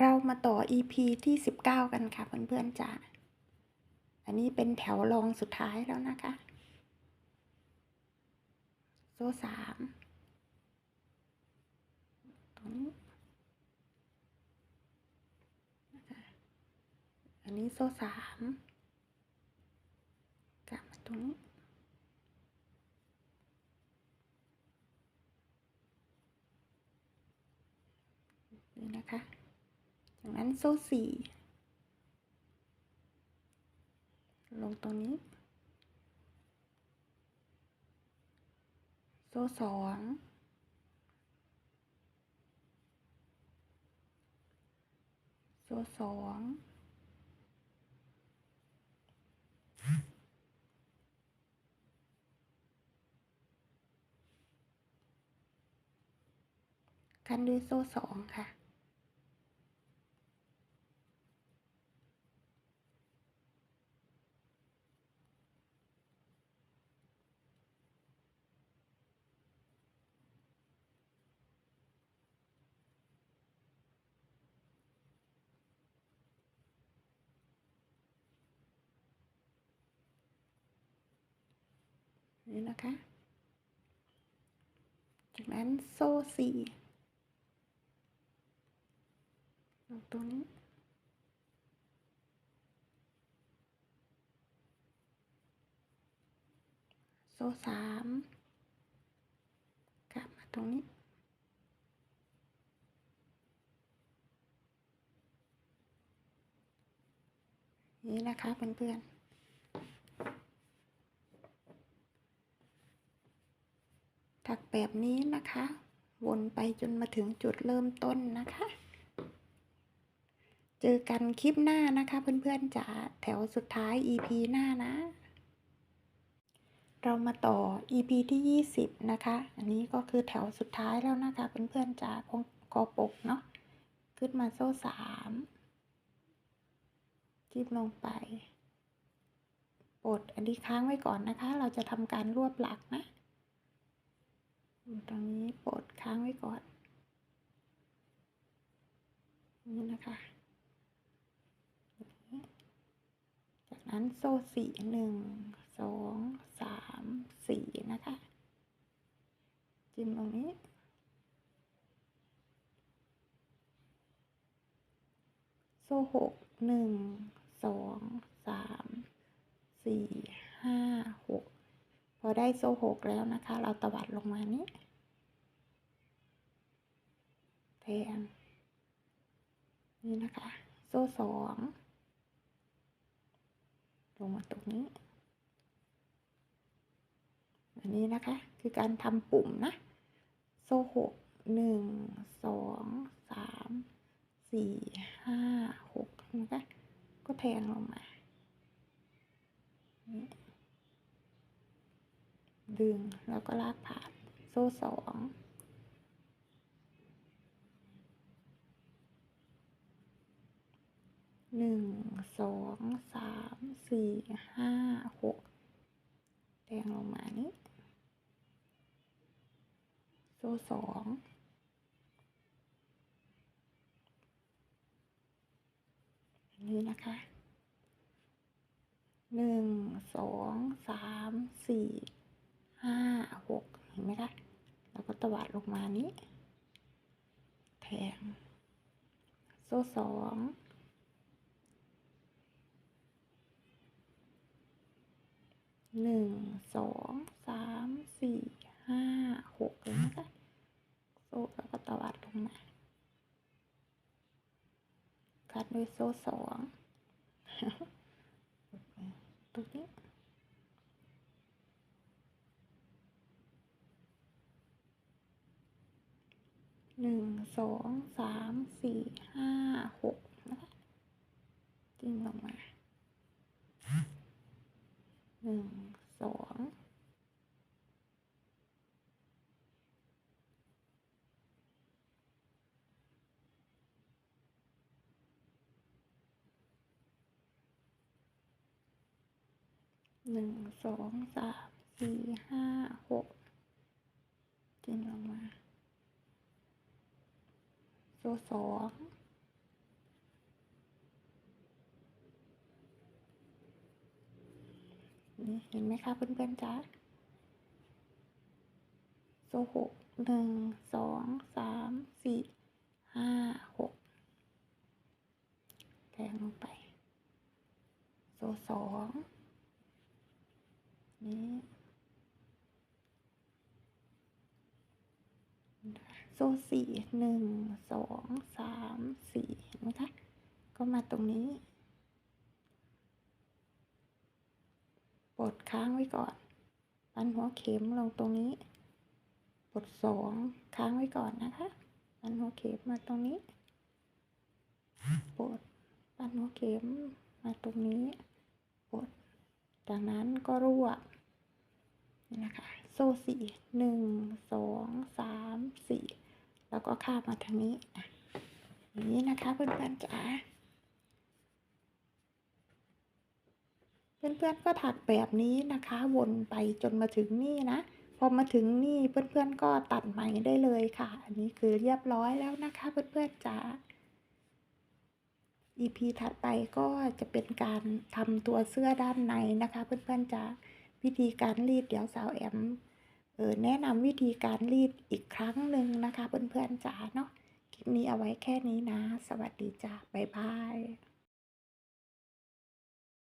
เรามาต่อ EP ที่สิบเก้ากันค่ะ เพื่อนๆจ้าอันนี้เป็นแถวรองสุดท้ายแล้วนะคะ โซ่สามตรงนี้อันนี้โซ่สามกลับมาตรงนี้นี่นะคะ จากนั้นโซ่สี่ลงตรงนี้ โซ่สองโซ่สองกันด้วยโซ่สองค่ะ นี่นะคะ จากนั้นโซ่สี่ลงตรงนี้โซ่สามกลับมาตรงนี้ นี่นะคะเพื่อนๆ ถักแบบนี้นะคะ วนไปจนมาถึงจุดเริ่มต้นนะคะ เจอกันคลิปหน้านะคะเพื่อนๆจ๋าแถวสุดท้าย EP หน้านะ เรามาต่อ EP ที่ 20 นะคะ อันนี้ก็คือแถวสุดท้ายแล้วนะคะเพื่อนๆจ๋าของกอปกเนาะขึ้นมาโซ่สามจิ้มลงไป ปลดอันนี้ค้างไว้ก่อนนะคะ เราจะทำการรวบหลักนะ ตรงนี้ปลดค้างไว้ก่อน นี่นะคะ จากนั้นโซ่สี่หนึ่งสองสามสี่นะคะ จิ้มตรงนี้โซ่หกหนึ่งสองสามสี่ห้าหก ได้โซ่หกแล้วนะคะ เราตวัดลงมานี้แทงนี่นะคะ โซ่สองลงมาตรงนี้อันนี้นะคะ คือการทำปุ่มนะ โซ่หกหนึ่งสองสามสี่ห้าหกนะคะก็แทงลงมา ดึงแล้วก็ลากผ่านโซ่สองหนึ่งสองสามสี่ห้าหกแทงลงมานี้ โซ่สองอันนี้นะคะหนึ่งสองสามสี่ ห้าหกเห็นไหมคะแล้วก็ตวัดลงมานี้แทงโซ่สองหนึ่งสองสามสี่ห้าหกเห็นไหมคะโซ่แล้วก็ตวัดลงมาคัดด้วยโซ่สอง ตรงนี้ หนึ่ง สองสามสี่ห้าหกนะคะจิ้มลงมาหนึ่งสองหนึ่งสองสามสี่ห้าหกจิ้มลงมา โซสองเห็นไหมคะเพื่อนๆจ๊ะโซหกหนึ่งสองสามสี่ห้าหกแทงลงไป โซสองนี่ โซ่สี่หนึ่งสองสามสี่นไหมคะก็มาตรงนี้ปลดค้างไว้ก่อน ปันหัวเข็มลงตรงนี้ปลดสองค้างไว้ก่อนนะคะปันหัวเข็มมาตรงนี้ปลดปันหัวเข็มมาตรงนี้ปลดจากนั้นก็รวบนี่นะคะ โซ่สี่หนึ่งสองสามสี่ ก็ข้ามมาทางนี้อะอย่างนี้นะคะเพื่อนๆจ๋าเพื่อนๆก็ถักแบบนี้นะคะวนไปจนมาถึงนี่นะพอมาถึงนี่เพื่อนๆก็ตัดไหมได้เลยค่ะ อันนี้คือเรียบร้อยแล้วนะคะเพื่อนๆจ๋า EP ถัดไปก็จะเป็นการทำตัวเสื้อด้านในนะคะ เพื่อนๆจ๋าวิธีการรีดเดี๋ยวสาวแอม เออแนะนำวิธีการรีดอีกครั้งหนึ่งนะคะ เพื่อนๆจ๋าเนาะคลิปนี้เอาไว้แค่นี้นะ สวัสดีจ้าบ๊ายบาย